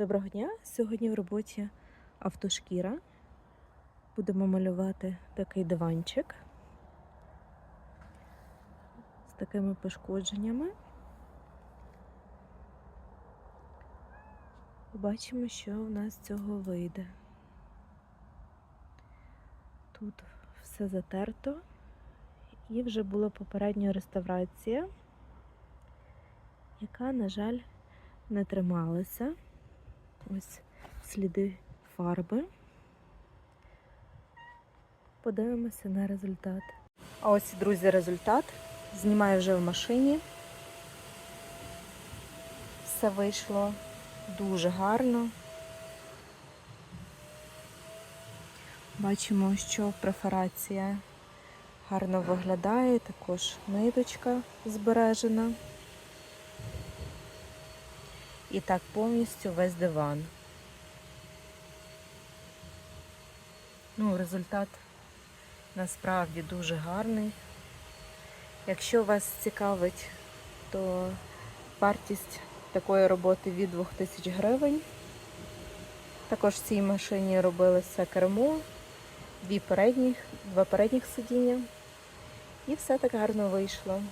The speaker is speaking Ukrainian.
Доброго дня! Сьогодні в роботі автошкіра. Будемо малювати такий диванчик з такими пошкодженнями. Побачимо, що в нас з цього вийде. Тут все затерто і вже була попередня реставрація, яка, на жаль, не трималася. Ось сліди фарби. Подивимося на результат. А ось, друзі, результат. Знімаю вже в машині. Все вийшло дуже гарно. Бачимо, що перфорація гарно виглядає, також ниточка збережена. І так повністю весь диван. Ну, результат насправді дуже гарний. Якщо вас цікавить, то вартість такої роботи від 2000 гривень. Також в цій машині робилося кермо, дві передніх, два передніх сидіння. І все так гарно вийшло.